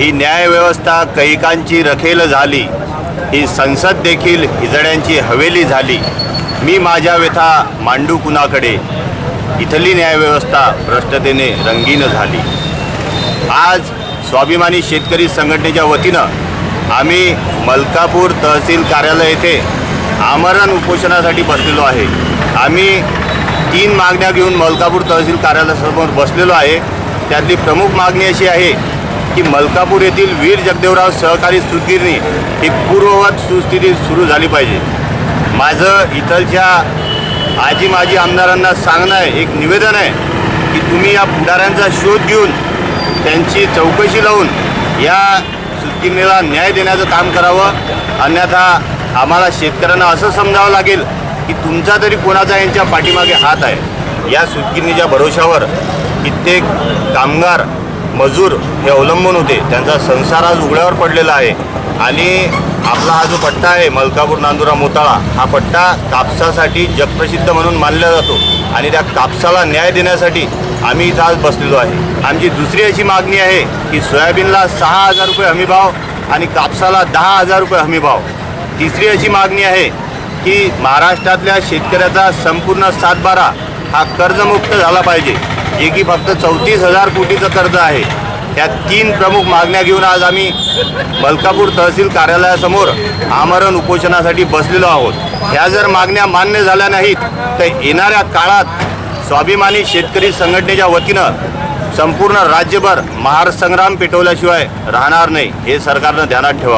ही न्यायव्यवस्था कैकांची रखेल झाली. ही संसद देखील हिजड्यांची हवेली झाली. मी माझ्या व्यथा मांडू कुणाकडे? इथली न्यायव्यवस्था भ्रष्टतेने रंगीन झाली. आज स्वाभिमानी शेतकरी संघटनेच्या वतीनं आम्ही मलकापूर तहसील कार्यालय येथे आमरण उपोषणासाठी बसलेलो आहे. आम्ही तीन मागण्या घेऊन मलकापूर तहसील कार्यालयासमोर बसलेलो आहे. त्यातली प्रमुख मागणी अशी आहे की मलकापूर येथील वीर जगदेवराव सहकारी सुतगिरणी ही पूर्ववत सुस्थितीत सुरू झाली पाहिजे. माझं इथलच्या आजी माजी आमदारांना सांगणं आहे एक निवेदन आहे की तुम्ही या पुढाऱ्यांचा शोध घेऊन त्यांची चौकशी लावून या सुतगिरणीला न्याय देण्याचं काम करावं. अन्यथा आम्हाला शेतकऱ्यांना असं समजावं लागेल की तुमचा तरी कोणाचा यांच्या पाठीमागे हात आहे. या सुतगिरणीच्या भरोशावर कित्येक कामगार मजूर हे अवलंबून होते. त्यांचा संसार आज उघड्यावर पडलेला आहे. आणि आपला हा जो पट्टा आहे मलकापूर नांदुरा मोताळा हा पट्टा कापसासाठी जगप्रसिद्ध म्हणून मानला जातो. आणि त्या कापसाला न्याय देण्यासाठी आम्ही इथं आज बसलेलो आहे. आमची दुसरी अशी मागणी आहे की सोयाबीनला सहा हजार रुपये हमीभाव आणि कापसाला दहा हजार रुपये हमीभाव तिसरी अशी मागणी आहे की महाराष्ट्रातल्या शेतकऱ्याचा संपूर्ण सातबारा हा कर्जमुक्त झाला पाहिजे. जे की फक्त चौतीस हजार कोटीचं कर्ज आहे. त्या तीन प्रमुख मागण्या घेऊन आज आम्ही मलकापूर तहसील कार्यालयासमोर आमरण उपोषणासाठी बसलेलो आहोत. ह्या जर मागण्या मान्य झाल्या नाहीत तर येणाऱ्या काळात स्वाभिमानी शेतकरी संघटनेच्या वतीनं संपूर्ण राज्यभर महार संग्राम पेटवल्याशिवाय राहणार नाही. हे सरकारनं ध्यानात ठेवा